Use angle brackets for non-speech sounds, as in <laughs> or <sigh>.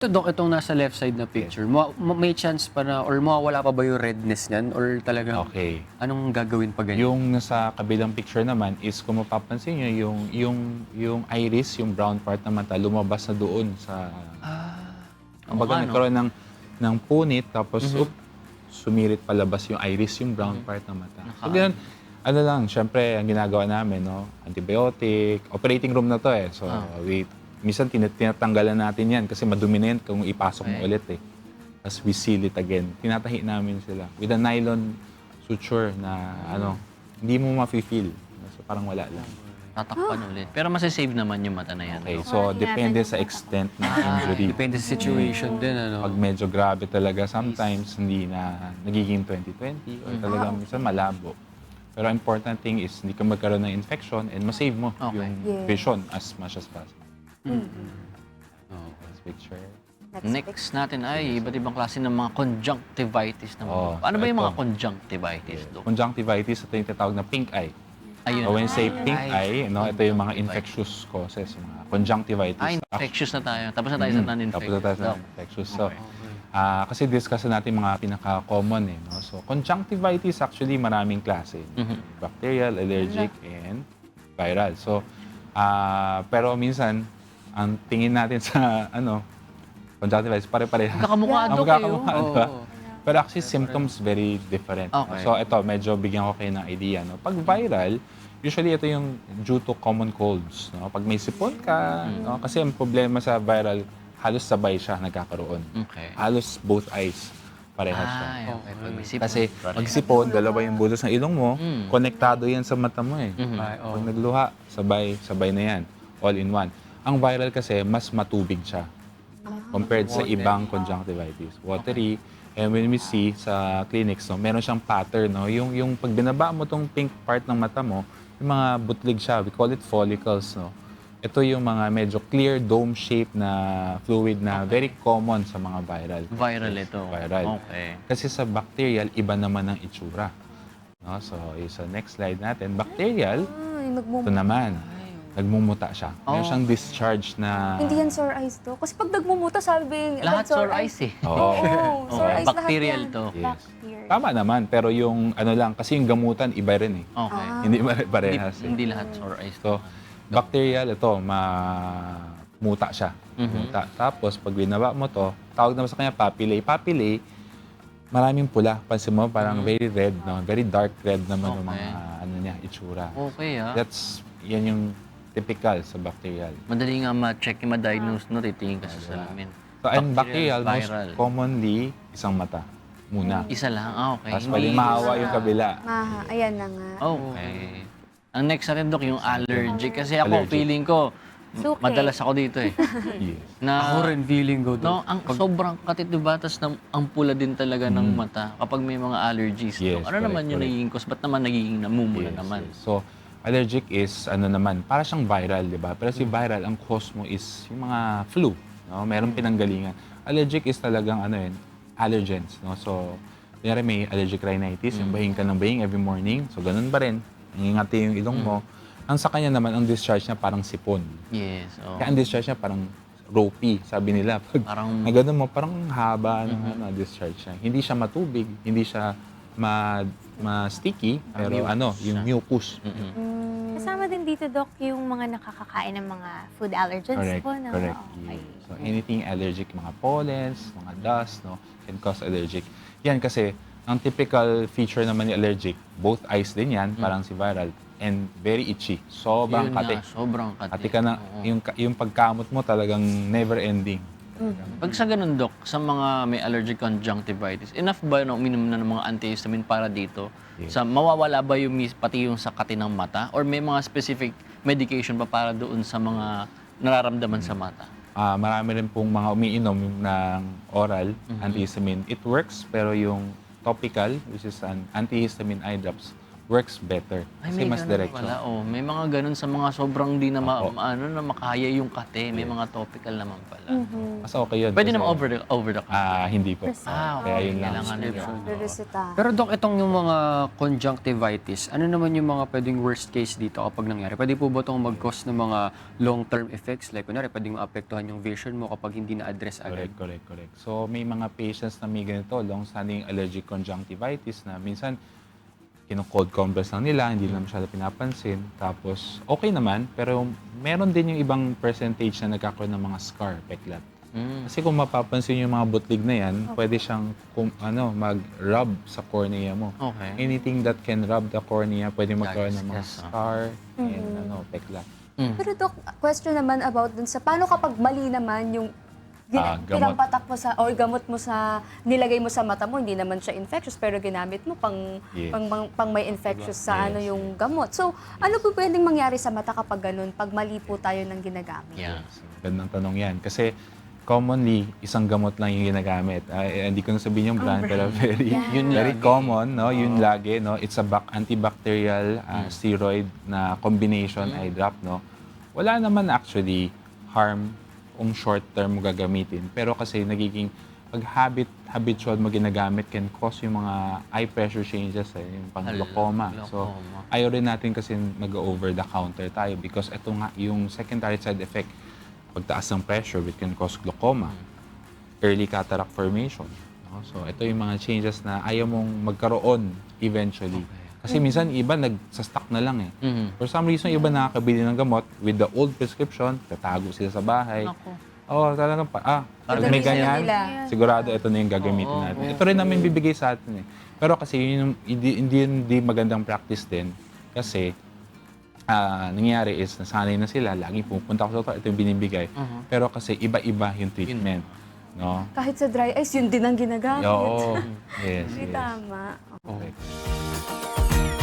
Ito, Dok, itong nasa left side na picture, ma- ma- may chance pa na, or mawawala pa ba yung redness niyan? Or talaga, Okay. anong gagawin pa ganyan? Yung nasa kabilang picture naman is kung mapapansin nyo, yung, yung, yung iris, yung brown part ng mata, lumabas na doon sa... Ah, Kumbaga oo nga, no? nagkaroon ng, ng punit, tapos up, sumirit palabas yung iris, yung brown part ng mata. So, ganun, ano lang, syempre, ang ginagawa namin, no, antibiotic, operating room na to eh. So, we, minsan tina- tinatanggalan natin yan kasi madumi na yan kung ipasok mo ulit eh. Tapos we seal it again. Tinatahi namin sila with a nylon suture na ano, hindi mo ma-feel. So, parang wala lang. Tatakpan ulit. Pero masasave naman yung mata na yan. Okay, so depende sa extent ng injury. Depende sa situation din, ano? Pag medyo grabe talaga, sometimes hindi na nagiging 2020 or talagang minsan malabo. Pero important thing is hindi ka magkaroon ng infection and masave mo Okay. yung Yes. vision as much as possible. Oo. Next picture. Next natin ay iba't ibang klase ng mga conjunctivitis na mga. Oh, ano ba yung mga ito. conjunctivitis, Dok? Conjunctivitis, ito yung tinatawag na pink eye. Ayun. So when you say pink eye, no, ito yung mga infectious causes, yung mga conjunctivitis. Ah, infectious na tayo. Tapos na tayo sa Mm, non-infectious. Tapos na tayo sa Dok. non-infectious. So, ah, kasi discuss na natin mga pinaka-common eh. No? So, conjunctivitis actually maraming klase. Bacterial, allergic, and viral. So, ah, pero minsan, ang tingin natin sa ano, conjunctivitis, pare-pareha. Magkakamukha, Ang Dok, magkakamukha, di ba? Pero actually, symptoms very different. Okay. So, ito, medyo bigyan ko kayo ng idea. No? Pag viral, usually ito yung due to common colds. No? Pag may sipon ka, no? kasi ang problema sa viral, halos sabay siya nagkakaroon. Okay. Halos both eyes parehas siya. Ay, okay. Pag may sipon, Kasi pag sipon, dalawa yung butas ng ilong mo, Mm. konektado yan sa mata mo eh. Mhm. Ay, oo. Pag nagluha, sabay, sabay na yan. All in one. Ang viral kasi, mas matubig siya compared sa ibang conjunctivitis. Watery. And when we see sa clinics, no, meron siyang pattern. No? Yung, yung pag binaba mo tong pink part ng mata mo, yung mga butlig siya, we call it follicles. No? Ito yung mga medyo clear dome shape na fluid na very common sa mga viral. Viral ito. Viral. Okay. Kasi sa bacterial, iba naman ang itsura. No? So, sa next slide natin, bacterial, Ay, ito naman, nagmumuta siya. Meron Oh. siyang discharge na... Hindi yan sore eyes to. Kasi pag nagmumuta, sabi, Lahat sore eyes eh. Oo. Oo, sore Okay. <laughs> eyes Bacterial lahat yan. to. Yes. Bacterial. Tama naman, pero yung ano lang, kasi yung gamutan, iba rin eh. Okay. Ah. Hindi pare- Hindi, parehas eh. hindi lahat sore eyes. So, bacterial, ito, mamuta siya. Mhm. Muta. Tapos, pag binaba mo to, tawag naman sa kanya papillae. Papillae, maraming pula. Pansin mo, parang very red, no? very dark red naman yung. Okay. mga ano niya, itsura. Okay ah. That's, yan yung typical sa bacterial. Madali nga ma-check, ma-diagnose, no? Titingin ka sa salamin. So, ang bacterial, most viral. commonly, isang mata muna. Isa lang, ah, okay. Tapos pwedeng mahawa yung kabila. Maha, ayan na nga. Okay. Ang next natin, Dok, yung allergic. Kasi ako, Allergic. feeling ko, Suki. madalas ako dito eh. <laughs> Yes. Na, Ako rin feeling ko, No, Dok. ang sobrang katidubatas ng ang pula din talaga ng mata kapag may mga allergies. Mm. Yes, Dok. ano correct, naman yung correct. nagiging cause? Ba't naman nagiging namumula Yes, naman? yes. So, allergic is, ano naman, para siyang viral, di ba? Pero si viral, ang cause mo is yung mga flu. No? Merong pinanggalingan. Allergic is talagang, ano yun, allergens. No? So, kunyari may allergic rhinitis, yung bahing ka ng bahing every morning. So, ganun ba rin? Nangingati yung ilong mo. Ang sa kanya naman, ang discharge niya parang sipon. Yes. Oh. Kaya ang discharge niya parang ropey, sabi nila. <laughs> Pag Parang- na ganun mo, parang haba ng ano, discharge niya. Hindi siya matubig, hindi siya ma, ma-sticky, pero mucus ano, yung siya. mucus. Mm, Kasama din dito, Doc, yung mga nakakakain ng mga food allergens Correct, po, no? correct. Okay. So anything allergic, mga pollens, mga dust, no, can cause allergic. Yan kasi, ang typical feature naman ni allergic, both eyes din yan, parang si viral, and very itchy. Sobrang Yun nga, sobrang. Kati ka na, Oo. yung, ka- yung pagkamot mo talagang never ending. Pag sa ganun, Dok, sa mga may allergic conjunctivitis, enough ba na uminom na ng mga antihistamine para dito? Yes. Sa mawawala ba yung mis- pati yung sa kati ng mata? Or may mga specific medication pa para doon sa mga nararamdaman sa mata? Ah, marami rin pong mga umiinom ng oral Mhm. antihistamine. It works, pero yung topical, which is an antihistamine eye drops, works better. Ay, Kasi may mas ganun diretso. pala. Oh, may mga ganun sa mga sobrang di na, ma- Opo. ma- ano, na makaya yung kate. May mga topical naman pala. Mas okay yun. Pwede kasi- naman over the, over the counter. Ah, hindi po. Ah, Kaya okay. yun lang. Kailangan nila. Rereseta. Pero Dok, itong yung mga conjunctivitis, ano naman yung mga pwedeng worst case dito kapag nangyari? Pwede po ba itong mag-cause ng mga long-term effects? Like, kunwari, pwedeng maapektuhan yung vision mo kapag hindi na-address agad. Correct, correct, correct. So may mga patients na may ganito, long-standing allergic conjunctivitis na minsan kino-cold compress lang nila, hindi na masyado pinapansin. Tapos okay naman, pero meron din yung ibang percentage na nagkakaroon ng mga scar, peklat. Mm. Kasi kung mapapansin yung mga butlig na yan, pwede siyang kum, ano, mag-rub sa cornea mo. Okay. Anything that can rub the cornea, pwede magkaroon ng mga ah. scar and ano, peklat. Mm. Pero Dok, question naman about dun sa paano kapag mali naman yung Ah, gina- gamot. pinampatak mo sa or gamot mo sa nilagay mo sa mata mo hindi naman siya infectious pero ginamit mo pang Yes. pang, pang, pang may infectious sa Yes, ano yung gamot. So, ano po pwedeng mangyari sa mata kapag ganun pag mali po tayo ng ginagamit? Yeah. Gandang tanong yan. Kasi commonly, isang gamot lang yung ginagamit. Ay, hindi ko na sabihin yung brand, pero very, Yun very lagi. common. No? Yun lagi. No? It's a bac- antibacterial uh, steroid na combination eye drop. No? Wala naman actually harm kung short term mo gagamitin. Pero kasi nagiging pag habit, habitual mo ginagamit can cause yung mga eye pressure changes, eh, yung pang glaucoma. So, ayaw rin natin kasi mag-over the counter tayo because ito nga yung secondary side effect pagtaas ng pressure which can cause glaucoma, early cataract formation. no? So ito yung mga changes na ayaw mong magkaroon eventually. Kasi minsan iba nagsa-stock na lang eh. Mhm. For some reason, iba nakakabili ng gamot with the old prescription, tatago sila sa bahay. Nako. Oo, talagang pa, ah, pag may ganyan, nila. sigurado ito na yung gagamitin Oo, natin. Ito rin namin bibigay sa atin eh. Pero kasi yun yung, hindi, hindi, hindi magandang practice din. Kasi, ah, nangyayari is, nasanay na sila, laging pupunta ako sa doktor, ito yung binibigay. Mhm. Pero kasi iba-iba yung treatment. No? Kahit sa dry eyes, yun din ang ginagamit. Oo. <laughs> Yes, Hindi yes. tama. Okay.